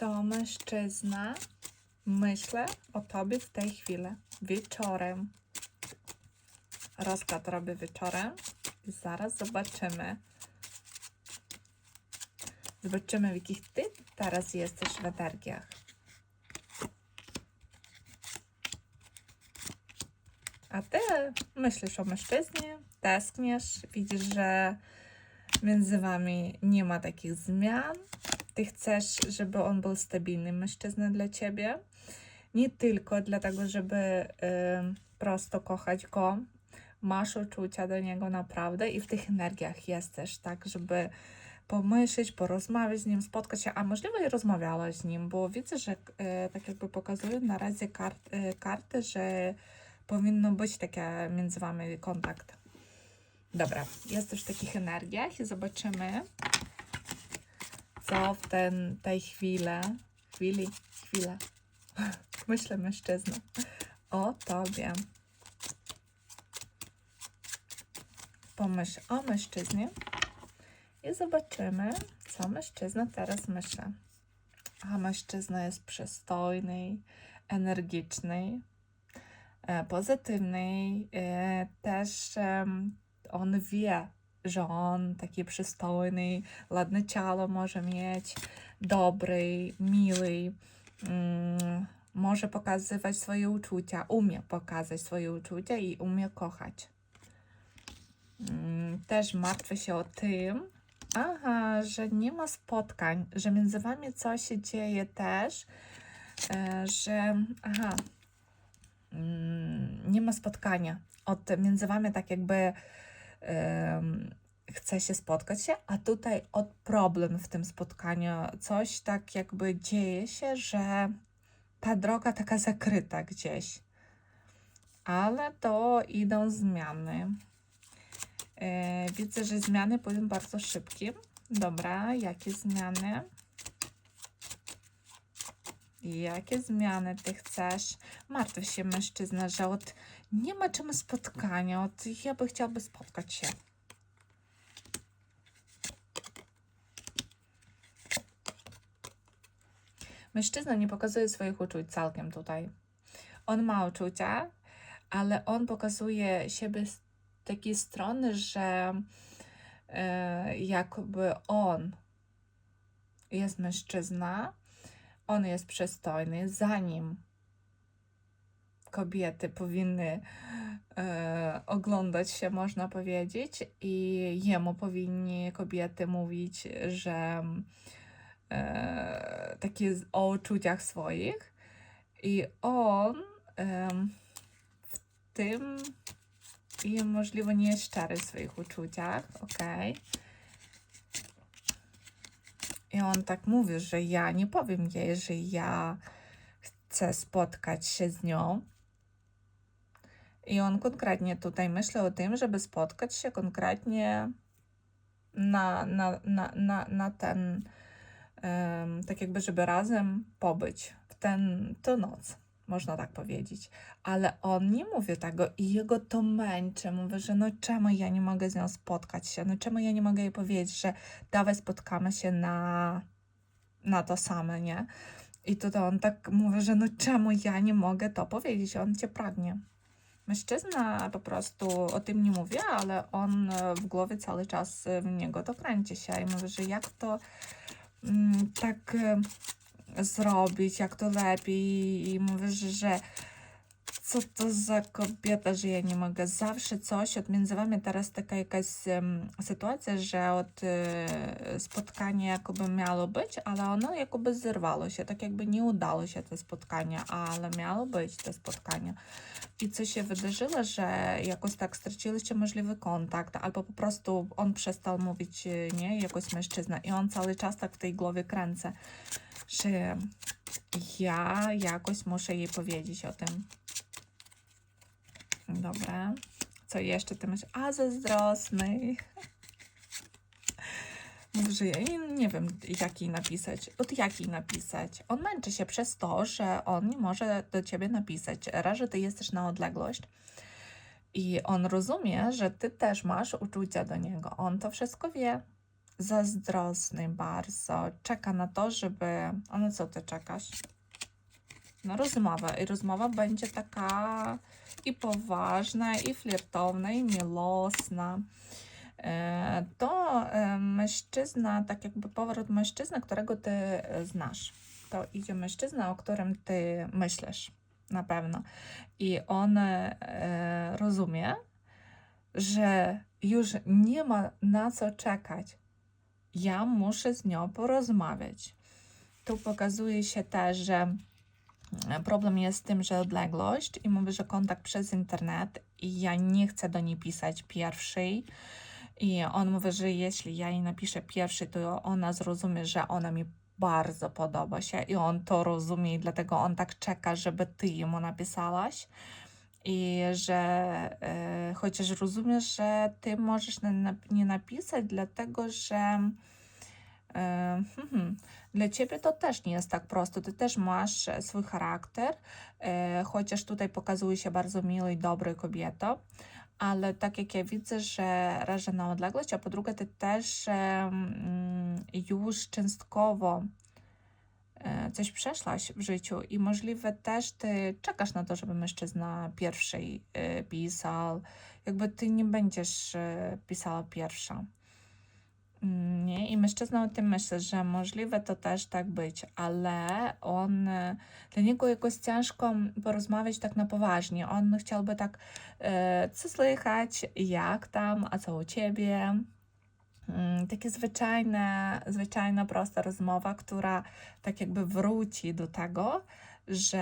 co mężczyzna myśli o tobie w tej chwili, wieczorem. Rozkład robię wieczorem i zaraz zobaczymy. Zobaczymy, w jakich ty teraz jesteś w energiach. A ty myślisz o mężczyźnie, tęskniesz, widzisz, że między wami nie ma takich zmian. Ty chcesz, żeby on był stabilnym mężczyzną dla ciebie. Nie tylko dlatego, żeby y, prosto kochać go. Masz uczucia do niego naprawdę i w tych energiach jesteś, tak, żeby pomyśleć, porozmawiać z nim, spotkać się, a możliwe rozmawiałaś z nim, bo widzę, że e, tak jakby pokazują na razie kart, e, karty, że powinno być taki między wami kontakt. Dobra, jesteś w takich energiach i zobaczymy, co w ten, tej chwili, chwili, chwilę, myślę mężczyzna, o tobie. Pomyśl o mężczyźnie i zobaczymy, co mężczyzna teraz myśli. A mężczyzna jest przystojny, energiczny, e, pozytywny. e, Też on wie, że on taki przystojny, ładne ciało może mieć, dobry, miły. mm, Może pokazywać swoje uczucia, umie pokazać swoje uczucia i umie kochać. Mm, Też martwię się o tym, aha, że nie ma spotkań, że między wami coś się dzieje też, e, że aha, mm, nie ma spotkania. Od, między wami tak jakby chce się spotkać się, a tutaj od problem w tym spotkaniu. Coś tak jakby dzieje się, że ta droga taka zakryta gdzieś. Ale to idą zmiany. E, widzę, że zmiany powiem bardzo szybkie. Dobra, jakie zmiany? Jakie zmiany ty chcesz? Martw się mężczyzna, że od nie ma czemu spotkania. Od ja by chciałby spotkać się. Mężczyzna nie pokazuje swoich uczuć całkiem tutaj. On ma uczucia, ale on pokazuje siebie z takiej strony, że e, jakby on jest mężczyzna, on jest przystojny, zanim kobiety powinny e, oglądać się, można powiedzieć, i jemu powinni kobiety mówić, że e, takie o uczuciach swoich. I on em, w tym i możliwe nie jest szczery w swoich uczuciach, okej. I on tak mówi, że ja nie powiem jej, że ja chcę spotkać się z nią. I on konkretnie tutaj myśli o tym, żeby spotkać się konkretnie na, na, na, na, na ten, em, tak jakby, żeby razem pobyć w ten, tę noc, można tak powiedzieć. Ale on nie mówi tego i jego to męczy. Mówi, że no czemu ja nie mogę z nią spotkać się? No czemu ja nie mogę jej powiedzieć, że dawaj spotkamy się na, na to same, nie? I tutaj on tak mówi, że no czemu ja nie mogę to powiedzieć? On cię pragnie. Mężczyzna po prostu o tym nie mówi, ale on e, w głowie cały czas w niego to kręci się i mówi, że jak to mm, tak e, zrobić, jak to lepiej. I mówisz, że co to za kobieta, że ja nie mogę. Zawsze coś, od między wami teraz taka jakaś em, sytuacja, że od e, spotkania jakoby miało być, ale ono jakoby zerwało się, tak jakby nie udało się to spotkanie, ale miało być to spotkanie. I co się wydarzyło, że jakoś tak straciliście możliwy kontakt, albo po prostu on przestał mówić, e, nie, jakoś mężczyzna. I on cały czas tak w tej głowie kręcę, że ja jakoś muszę jej powiedzieć o tym. Dobra. Co jeszcze ty myślisz? A, zazdrosny. Mówię, że ja nie wiem, jak jej napisać. Od jak jej napisać? On męczy się przez to, że on nie może do ciebie napisać. Raz, że ty jesteś na odległość i on rozumie, że ty też masz uczucia do niego. On to wszystko wie. Zazdrosny bardzo. Czeka na to, żeby. A na co ty czekasz? No, rozmowa. I rozmowa będzie taka i poważna, i flirtowna, i miłosna. E, To e, mężczyzna, tak jakby powrót mężczyzny, którego ty e, znasz. To idzie mężczyzna, o którym ty myślisz, na pewno. I on rozumie, że już nie ma na co czekać. Ja muszę z nią porozmawiać. Tu pokazuje się też, że e, problem jest z tym, że odległość i mówi, że kontakt przez internet i ja nie chcę do niej pisać pierwszej. I on mówi, że jeśli ja jej napiszę pierwszy, to ona zrozumie, że ona mi bardzo podoba się i on to rozumie i dlatego on tak czeka, żeby ty jemu napisałaś. I że e, chociaż rozumiesz, że ty możesz nie, nap- nie napisać, dlatego że e, hmm, dla ciebie to też nie jest tak prosto. Ty też masz swój charakter, e, chociaż tutaj pokazuje się bardzo miłą i dobrą kobietą, ale tak jak ja widzę, że raz, że na odległość, a po drugie ty też mm, już częstkowo coś przeszłaś w życiu i możliwe też ty czekasz na to, żeby mężczyzna pierwszy e, pisał. Jakby ty nie będziesz e, pisała pierwsza. Mm, Nie? I mężczyzna o tym myśli, że możliwe to też tak być, ale on, e, dla niego jakoś ciężko porozmawiać tak na poważnie. On chciałby tak, e, co słychać, jak tam, a co u ciebie. Mm, Takie zwyczajne, zwyczajna, prosta rozmowa, która tak jakby wróci do tego, że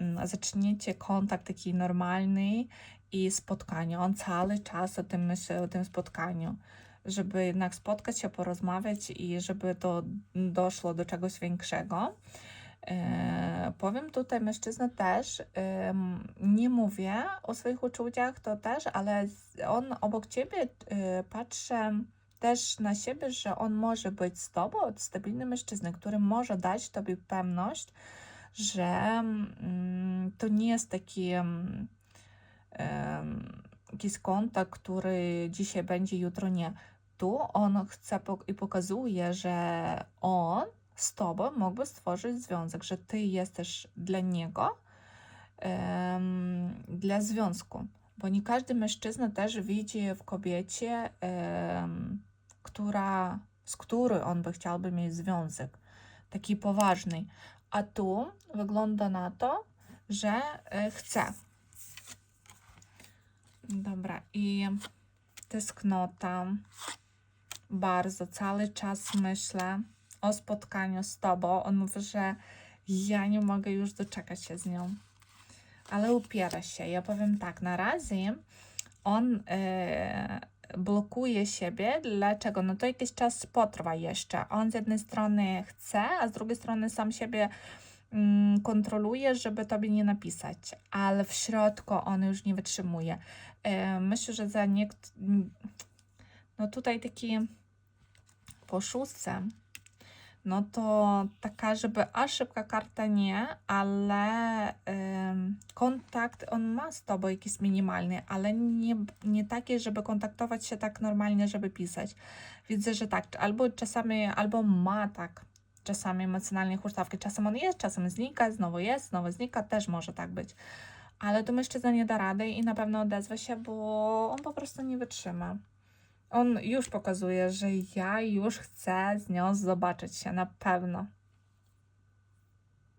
mm, zaczniecie kontakt taki normalny i spotkanie. On cały czas o tym myśli, o tym spotkaniu, żeby jednak spotkać się, porozmawiać i żeby to doszło do czegoś większego. E, powiem tutaj, mężczyzna też, em, nie mówię o swoich uczuciach, to też, ale on obok ciebie e, patrzy też na siebie, że on może być z tobą, stabilny mężczyzna, który może dać tobie pewność, że mm, to nie jest taki em, jakiś kontakt, który dzisiaj będzie, jutro nie. Tu on chce i pokazuje, że on z tobą mógłby stworzyć związek, że ty jesteś dla niego, dla związku. Bo nie każdy mężczyzna też widzi w kobiecie, która, z której on by chciałby mieć związek, taki poważny. A tu wygląda na to, że e, chce. Dobra, i tęsknota. Bardzo, cały czas myślę o spotkaniu z tobą. On mówi, że ja nie mogę już doczekać się z nią. Ale upiera się. Ja powiem tak, na razie on e, blokuje siebie. Dlaczego? No to jakiś czas potrwa jeszcze. On z jednej strony chce, a z drugiej strony sam siebie mm, kontroluje, żeby tobie nie napisać, ale w środku on już nie wytrzymuje. E, myślę, że za niekt... No tutaj taki po szóstce, no to taka, żeby aż szybka karta nie, ale kontakt on ma z tobą jakiś minimalny, ale nie, nie taki, żeby kontaktować się tak normalnie, żeby pisać. Widzę, że tak, albo czasami, albo ma tak czasami emocjonalnie huśtawki. Czasem on jest, czasem znika, znowu jest, znowu znika, też może tak być. Ale to mężczyzna nie da rady i na pewno odezwa się, bo on po prostu nie wytrzyma. On już pokazuje, że ja już chcę z nią zobaczyć się na pewno.